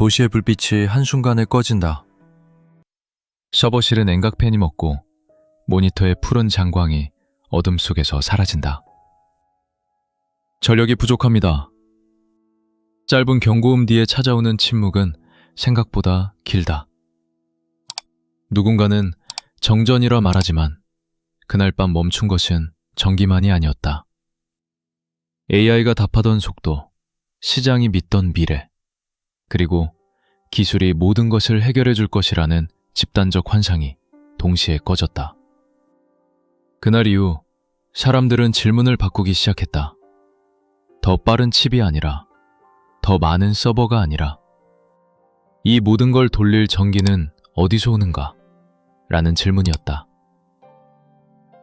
도시의 불빛이 한순간에 꺼진다. 서버실은 냉각팬이 먹고 모니터의 푸른 장광이 어둠 속에서 사라진다. 전력이 부족합니다. 짧은 경고음 뒤에 찾아오는 침묵은 생각보다 길다. 누군가는 정전이라 말하지만 그날 밤 멈춘 것은 전기만이 아니었다. AI가 답하던 속도, 시장이 믿던 미래, 그리고 기술이 모든 것을 해결해 줄 것이라는 집단적 환상이 동시에 꺼졌다. 그날 이후 사람들은 질문을 바꾸기 시작했다. 더 빠른 칩이 아니라, 더 많은 서버가 아니라, 이 모든 걸 돌릴 전기는 어디서 오는가? 라는 질문이었다.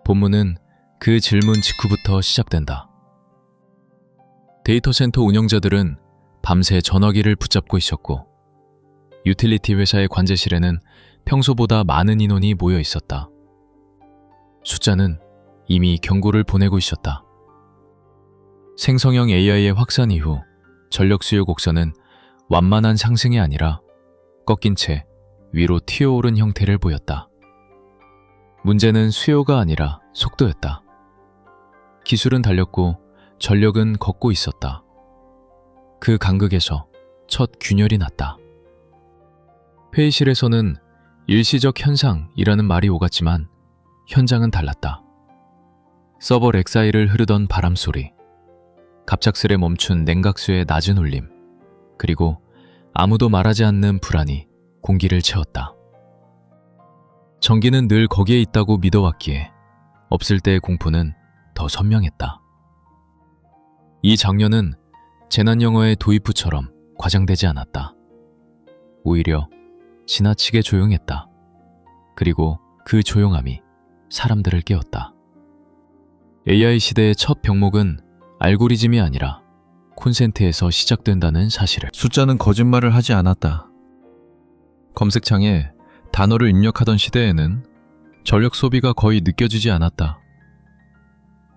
본문은 그 질문 직후부터 시작된다. 데이터 센터 운영자들은 밤새 전화기를 붙잡고 있었고, 유틸리티 회사의 관제실에는 평소보다 많은 인원이 모여 있었다. 숫자는 이미 경고를 보내고 있었다. 생성형 AI의 확산 이후 전력 수요 곡선은 완만한 상승이 아니라 꺾인 채 위로 튀어오른 형태를 보였다. 문제는 수요가 아니라 속도였다. 기술은 달렸고 전력은 걷고 있었다. 그 간극에서 첫 균열이 났다. 회의실에서는 일시적 현상이라는 말이 오갔지만 현장은 달랐다. 서버 렉사이를 흐르던 바람 소리, 갑작스레 멈춘 냉각수의 낮은 울림, 그리고 아무도 말하지 않는 불안이 공기를 채웠다. 전기는 늘 거기에 있다고 믿어왔기에 없을 때의 공포는 더 선명했다. 이 장면은 재난 영화의 도입부처럼 과장되지 않았다. 오히려 지나치게 조용했다. 그리고 그 조용함이 사람들을 깨웠다. AI 시대의 첫 병목은 알고리즘이 아니라 콘센트에서 시작된다는 사실을 숫자는 거짓말을 하지 않았다. 검색창에 단어를 입력하던 시대에는 전력 소비가 거의 느껴지지 않았다.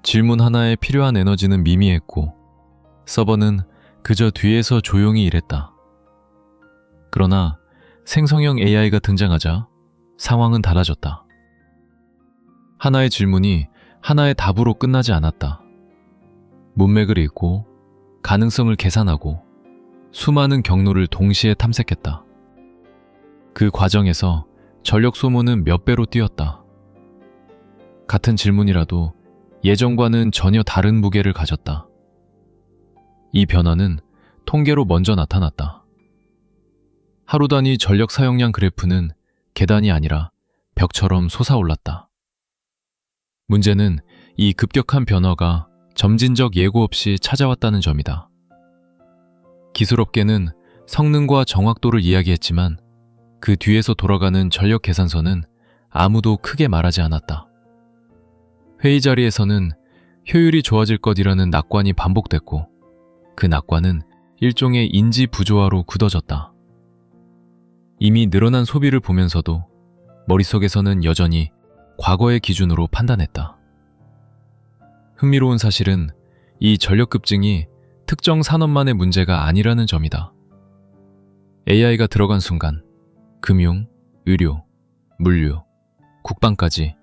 질문 하나에 필요한 에너지는 미미했고 서버는 그저 뒤에서 조용히 일했다. 그러나 생성형 AI가 등장하자 상황은 달라졌다. 하나의 질문이 하나의 답으로 끝나지 않았다. 문맥을 읽고 가능성을 계산하고 수많은 경로를 동시에 탐색했다. 그 과정에서 전력 소모는 몇 배로 뛰었다. 같은 질문이라도 예전과는 전혀 다른 무게를 가졌다. 이 변화는 통계로 먼저 나타났다. 하루 단위 전력 사용량 그래프는 계단이 아니라 벽처럼 솟아올랐다. 문제는 이 급격한 변화가 점진적 예고 없이 찾아왔다는 점이다. 기술업계는 성능과 정확도를 이야기했지만 그 뒤에서 돌아가는 전력 계산서는 아무도 크게 말하지 않았다. 회의 자리에서는 효율이 좋아질 것이라는 낙관이 반복됐고 그 낙관은 일종의 인지 부조화로 굳어졌다. 이미 늘어난 소비를 보면서도 머릿속에서는 여전히 과거의 기준으로 판단했다. 흥미로운 사실은 이 전력 급증이 특정 산업만의 문제가 아니라는 점이다. AI가 들어간 순간 금융, 의료, 물류, 국방까지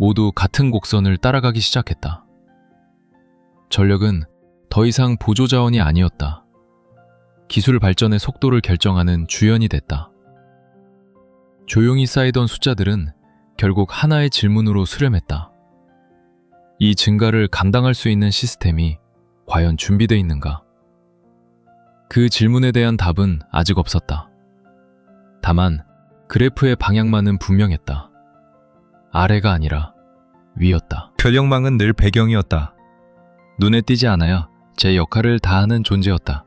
모두 같은 곡선을 따라가기 시작했다. 전력은 더 이상 보조 자원이 아니었다. 기술 발전의 속도를 결정하는 주연이 됐다. 조용히 쌓이던 숫자들은 결국 하나의 질문으로 수렴했다. 이 증가를 감당할 수 있는 시스템이 과연 준비되어 있는가? 그 질문에 대한 답은 아직 없었다. 다만 그래프의 방향만은 분명했다. 아래가 아니라 위였다. 변형망은 늘 배경이었다. 눈에 띄지 않아야 제 역할을 다하는 존재였다.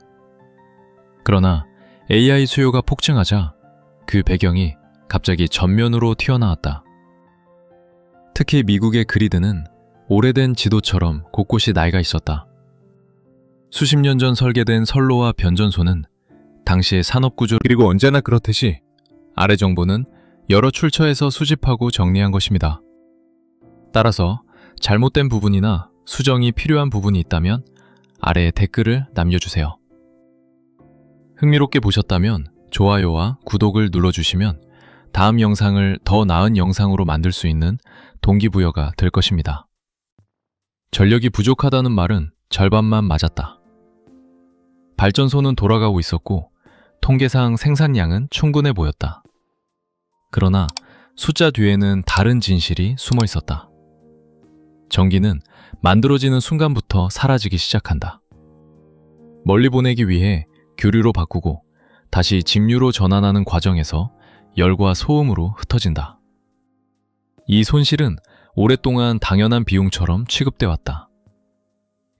그러나 AI 수요가 폭증하자 그 배경이 갑자기 전면으로 튀어나왔다. 특히 미국의 그리드는 오래된 지도처럼 곳곳이 나이가 있었다. 수십 년 전 설계된 선로와 변전소는 당시의 산업 구조를 그리고 언제나 그렇듯이 아래 정보는 여러 출처에서 수집하고 정리한 것입니다. 따라서 잘못된 부분이나 수정이 필요한 부분이 있다면 아래에 댓글을 남겨주세요. 흥미롭게 보셨다면 좋아요와 구독을 눌러주시면 다음 영상을 더 나은 영상으로 만들 수 있는 동기부여가 될 것입니다. 전력이 부족하다는 말은 절반만 맞았다. 발전소는 돌아가고 있었고 통계상 생산량은 충분해 보였다. 그러나 숫자 뒤에는 다른 진실이 숨어 있었다. 전기는 만들어지는 순간부터 사라지기 시작한다. 멀리 보내기 위해 교류로 바꾸고 다시 직류로 전환하는 과정에서 열과 소음으로 흩어진다. 이 손실은 오랫동안 당연한 비용처럼 취급돼 왔다.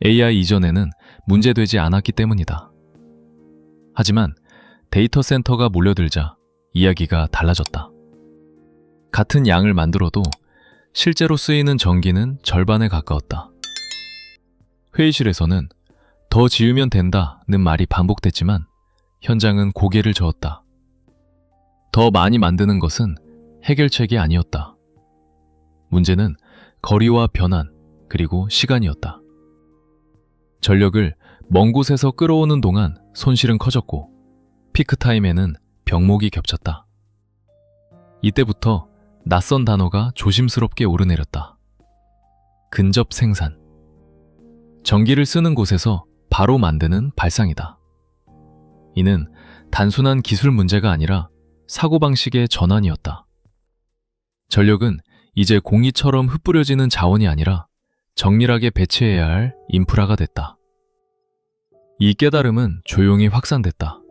AI 이전에는 문제되지 않았기 때문이다. 하지만 데이터 센터가 몰려들자 이야기가 달라졌다. 같은 양을 만들어도 실제로 쓰이는 전기는 절반에 가까웠다. 회의실에서는 더 지으면 된다는 말이 반복됐지만 현장은 고개를 저었다. 더 많이 만드는 것은 해결책이 아니었다. 문제는 거리와 변환, 그리고 시간이었다. 전력을 먼 곳에서 끌어오는 동안 손실은 커졌고, 피크 타임에는 병목이 겹쳤다. 이때부터 낯선 단어가 조심스럽게 오르내렸다. 근접 생산. 전기를 쓰는 곳에서 바로 만드는 발상이다. 이는 단순한 기술 문제가 아니라 사고방식의 전환이었다. 전력은 이제 공이처럼 흩뿌려지는 자원이 아니라 정밀하게 배치해야 할 인프라가 됐다. 이 깨달음은 조용히 확산됐다.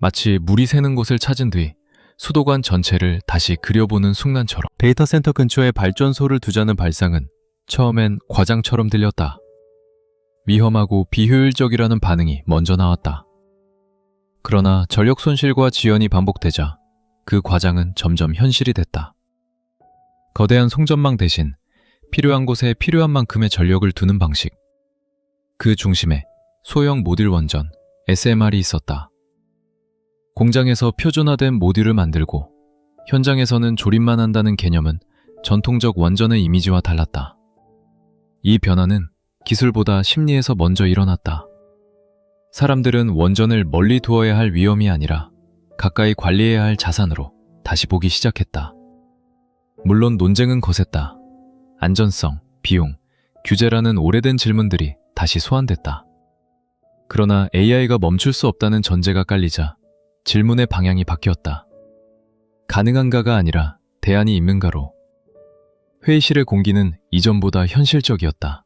마치 물이 새는 곳을 찾은 뒤 수도관 전체를 다시 그려보는 순간처럼 데이터 센터 근처에 발전소를 두자는 발상은 처음엔 과장처럼 들렸다. 위험하고 비효율적이라는 반응이 먼저 나왔다. 그러나 전력 손실과 지연이 반복되자 그 과장은 점점 현실이 됐다. 거대한 송전망 대신 필요한 곳에 필요한 만큼의 전력을 두는 방식. 그 중심에 소형 모듈 원전 SMR이 있었다. 공장에서 표준화된 모듈을 만들고 현장에서는 조립만 한다는 개념은 전통적 원전의 이미지와 달랐다. 이 변화는 기술보다 심리에서 먼저 일어났다. 사람들은 원전을 멀리 두어야 할 위험이 아니라 가까이 관리해야 할 자산으로 다시 보기 시작했다. 물론 논쟁은 거셌다. 안전성, 비용, 규제라는 오래된 질문들이 다시 소환됐다. 그러나 AI가 멈출 수 없다는 전제가 깔리자 질문의 방향이 바뀌었다. 가능한가가 아니라 대안이 있는가로. 회의실의 공기는 이전보다 현실적이었다.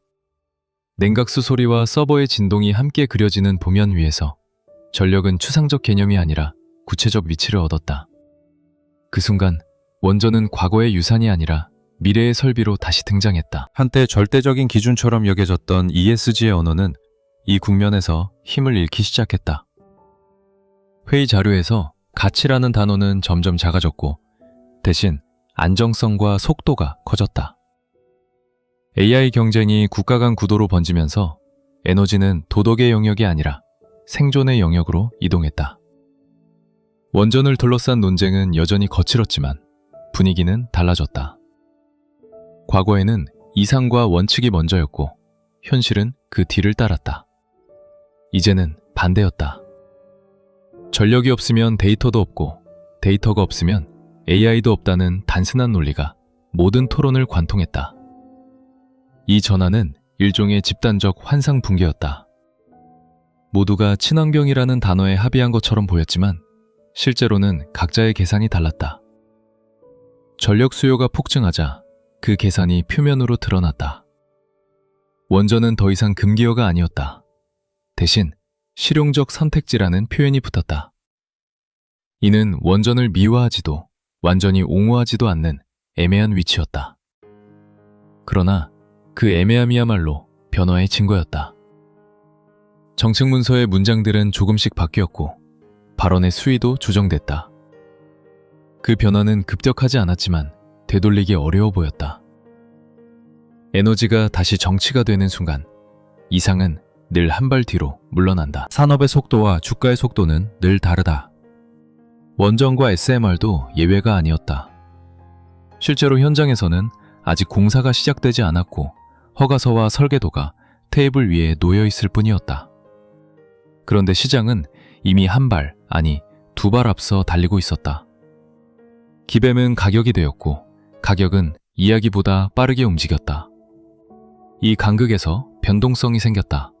냉각수 소리와 서버의 진동이 함께 그려지는 도면 위에서 전력은 추상적 개념이 아니라 구체적 위치를 얻었다. 그 순간 원전은 과거의 유산이 아니라 미래의 설비로 다시 등장했다. 한때 절대적인 기준처럼 여겨졌던 ESG의 언어는 이 국면에서 힘을 잃기 시작했다. 회의 자료에서 가치라는 단어는 점점 작아졌고 대신 안정성과 속도가 커졌다. AI 경쟁이 국가 간 구도로 번지면서 에너지는 도덕의 영역이 아니라 생존의 영역으로 이동했다. 원전을 둘러싼 논쟁은 여전히 거칠었지만 분위기는 달라졌다. 과거에는 이상과 원칙이 먼저였고 현실은 그 뒤를 따랐다. 이제는 반대였다. 전력이 없으면 데이터도 없고 데이터가 없으면 AI도 없다는 단순한 논리가 모든 토론을 관통했다. 이 전환은 일종의 집단적 환상 붕괴였다. 모두가 친환경이라는 단어에 합의한 것처럼 보였지만 실제로는 각자의 계산이 달랐다. 전력 수요가 폭증하자 그 계산이 표면으로 드러났다. 원전은 더 이상 금기어가 아니었다. 대신 실용적 선택지라는 표현이 붙었다. 이는 원전을 미화하지도 완전히 옹호하지도 않는 애매한 위치였다. 그러나 그 애매함이야말로 변화의 증거였다. 정책 문서의 문장들은 조금씩 바뀌었고 발언의 수위도 조정됐다. 그 변화는 급격하지 않았지만 되돌리기 어려워 보였다. 에너지가 다시 정치가 되는 순간 이상은 늘 한 발 뒤로 물러난다. 산업의 속도와 주가의 속도는 늘 다르다. 원전과 SMR도 예외가 아니었다. 실제로 현장에서는 아직 공사가 시작되지 않았고 허가서와 설계도가 테이블 위에 놓여 있을 뿐이었다. 그런데 시장은 이미 한 발, 아니 두 발 앞서 달리고 있었다. 기뱀은 가격이 되었고 가격은 이야기보다 빠르게 움직였다. 이 간극에서 변동성이 생겼다.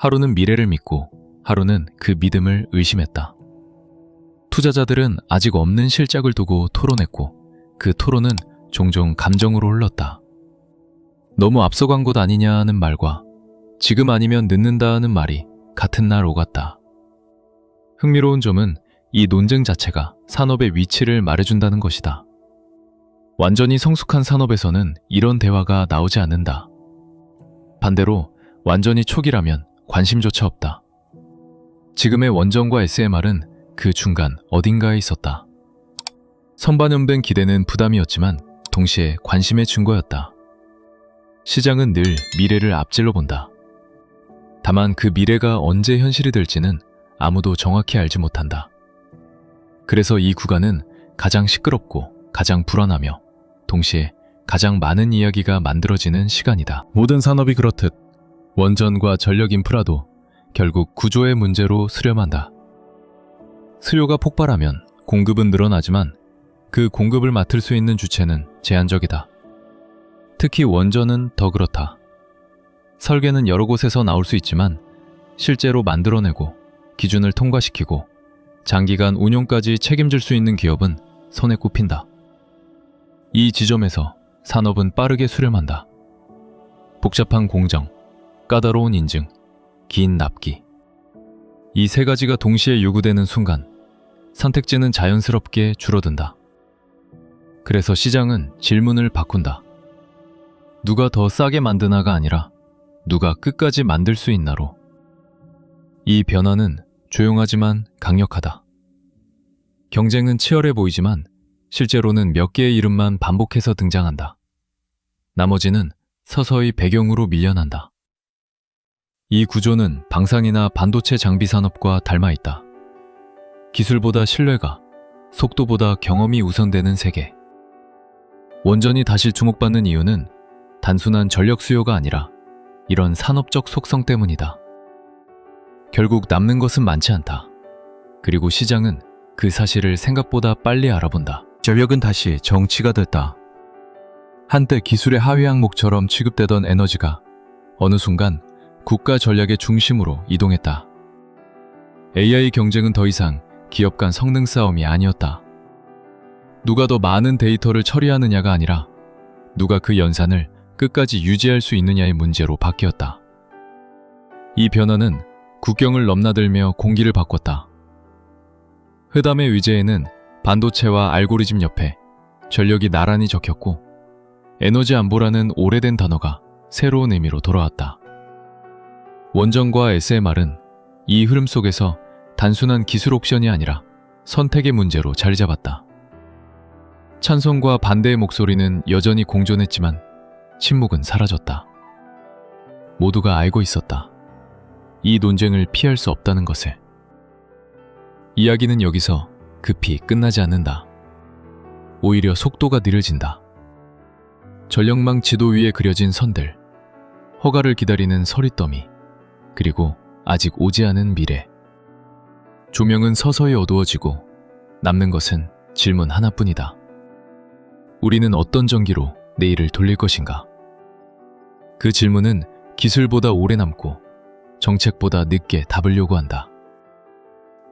하루는 미래를 믿고 하루는 그 믿음을 의심했다. 투자자들은 아직 없는 실적을 두고 토론했고 그 토론은 종종 감정으로 흘렀다. 너무 앞서간 곳 아니냐는 말과 지금 아니면 늦는다는 말이 같은 날 오갔다. 흥미로운 점은 이 논쟁 자체가 산업의 위치를 말해준다는 것이다. 완전히 성숙한 산업에서는 이런 대화가 나오지 않는다. 반대로 완전히 초기라면 관심조차 없다. 지금의 원전과 SMR은 그 중간 어딘가에 있었다. 선반영된 기대는 부담이었지만 동시에 관심의 증거였다. 시장은 늘 미래를 앞질러 본다. 다만 그 미래가 언제 현실이 될지는 아무도 정확히 알지 못한다. 그래서 이 구간은 가장 시끄럽고 가장 불안하며 동시에 가장 많은 이야기가 만들어지는 시간이다. 모든 산업이 그렇듯 원전과 전력 인프라도 결국 구조의 문제로 수렴한다. 수요가 폭발하면 공급은 늘어나지만 그 공급을 맡을 수 있는 주체는 제한적이다. 특히 원전은 더 그렇다. 설계는 여러 곳에서 나올 수 있지만 실제로 만들어내고 기준을 통과시키고 장기간 운용까지 책임질 수 있는 기업은 손에 꼽힌다. 이 지점에서 산업은 빠르게 수렴한다. 복잡한 공정, 까다로운 인증, 긴 납기. 이 세 가지가 동시에 요구되는 순간 선택지는 자연스럽게 줄어든다. 그래서 시장은 질문을 바꾼다. 누가 더 싸게 만드나가 아니라 누가 끝까지 만들 수 있나로. 이 변화는 조용하지만 강력하다. 경쟁은 치열해 보이지만 실제로는 몇 개의 이름만 반복해서 등장한다. 나머지는 서서히 배경으로 밀려난다. 이 구조는 방산이나 반도체 장비 산업과 닮아 있다. 기술보다 신뢰가, 속도보다 경험이 우선되는 세계. 원전이 다시 주목받는 이유는 단순한 전력 수요가 아니라 이런 산업적 속성 때문이다. 결국 남는 것은 많지 않다. 그리고 시장은 그 사실을 생각보다 빨리 알아본다. 전력은 다시 정치가 됐다. 한때 기술의 하위 항목처럼 취급되던 에너지가 어느 순간 국가 전략의 중심으로 이동했다. AI 경쟁은 더 이상 기업 간 성능 싸움이 아니었다. 누가 더 많은 데이터를 처리하느냐가 아니라 누가 그 연산을 끝까지 유지할 수 있느냐의 문제로 바뀌었다. 이 변화는 국경을 넘나들며 공기를 바꿨다. 흐담의 위제에는 반도체와 알고리즘 옆에 전력이 나란히 적혔고 에너지 안보라는 오래된 단어가 새로운 의미로 돌아왔다. 원전과 SMR은 이 흐름 속에서 단순한 기술 옵션이 아니라 선택의 문제로 자리 잡았다. 찬성과 반대의 목소리는 여전히 공존했지만 침묵은 사라졌다. 모두가 알고 있었다. 이 논쟁을 피할 수 없다는 것을. 이야기는 여기서 급히 끝나지 않는다. 오히려 속도가 느려진다. 전력망 지도 위에 그려진 선들, 허가를 기다리는 서리더미, 그리고 아직 오지 않은 미래. 조명은 서서히 어두워지고 남는 것은 질문 하나뿐이다. 우리는 어떤 전기로 내일을 돌릴 것인가? 그 질문은 기술보다 오래 남고 정책보다 늦게 답을 요구한다.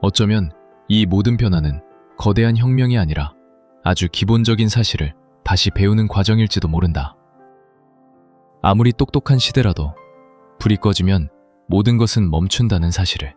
어쩌면 이 모든 변화는 거대한 혁명이 아니라 아주 기본적인 사실을 다시 배우는 과정일지도 모른다. 아무리 똑똑한 시대라도 불이 꺼지면 모든 것은 멈춘다는 사실을.